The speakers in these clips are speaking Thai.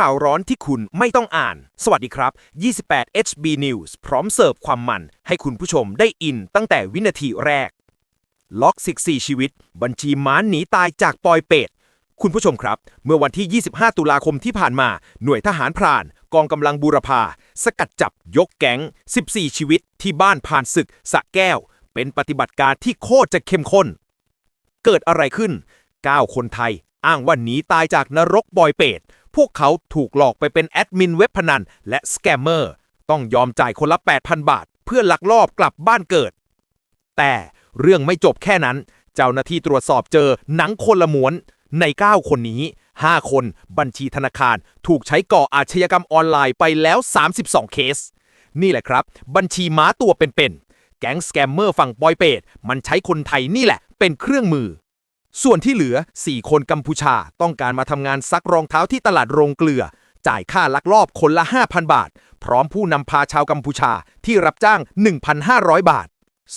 ข่าวร้อนที่คุณไม่ต้องอ่าน สวัสดีครับ 28 HB News พร้อมเสิร์ฟความมัน ให้คุณผู้ชมได้อินตั้งแต่วินาทีแรก ล็อก 14 ชีวิต บัญชีม้านหนีตายจากปอยเป็ด คุณผู้ชมครับ เมื่อวันที่ 25 ตุลาคมที่ผ่านมา หน่วยทหารพราน กองกำลังบูรพา สกัดจับยกแก๊ง 14 ชีวิต ที่บ้านผ่านศึกสะแก้ว เป็นปฏิบัติการที่โคตรจะเข้มข้น เกิดอะไรขึ้น 9 คนไทยอ้างว่าหนีตายจากนรกบอยเป็ด พวกเขาถูกหลอกไปเป็นแอดมินเว็บพนันและสแกมเมอร์ต้องยอมจ่ายคนละ 8,000 บาท เพื่อลักลอบกลับบ้านเกิด แต่เรื่องไม่จบแค่นั้น เจ้าหน้าที่ตรวจสอบเจอหนังคนละม้วน ใน 9 คนนี้ 5 คนบัญชีธนาคาร ถูกใช้ก่ออาชญากรรมออนไลน์ไปแล้ว 32 เคส นี่แหละครับ บัญชีม้าตัวเป็นๆแก๊งสแกมเมอร์ฝั่งปอยเปตมันใช้คนไทยนี่แหละ เป็นเครื่องมือ ส่วนที่เหลือ 4 คนกัมพูชาต้องการมาทำงานซักรองเท้าที่ตลาดโรงเกลือ จ่ายค่าลักลอบคนละ 5,000 บาท พร้อมผู้นำพาชาวกัมพูชาที่รับจ้าง 1,500 บาท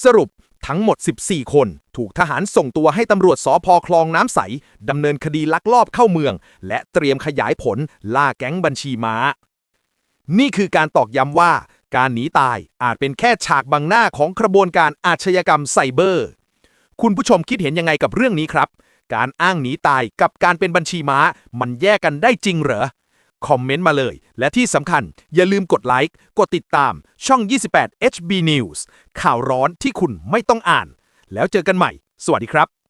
สรุปทั้งหมด 14 คน ถูกทหารส่งตัวให้ตำรวจสอพอคลองน้ำใส ดำเนินคดีลักลอบเข้าเมือง และเตรียมขยายผลล่าแก๊งบัญชีม้า นี่คือการตอกย้ำว่า การหนีตายอาจเป็นแค่ฉากบังหน้าของกระบวนการอาชญากรรมไซเบอร์ คุณผู้ชมคิดเห็นยังไงกับเรื่องนี้ครับ การอ้างหนีตายกับการเป็นบัญชีม้า มันแยกกันได้จริงเหรอ คอมเมนต์มาเลย และที่สำคัญอย่าลืมกดไลค์ กดติดตามช่อง 28 HB News ข่าวร้อนที่คุณไม่ต้องอ่าน แล้วเจอกันใหม่ สวัสดีครับ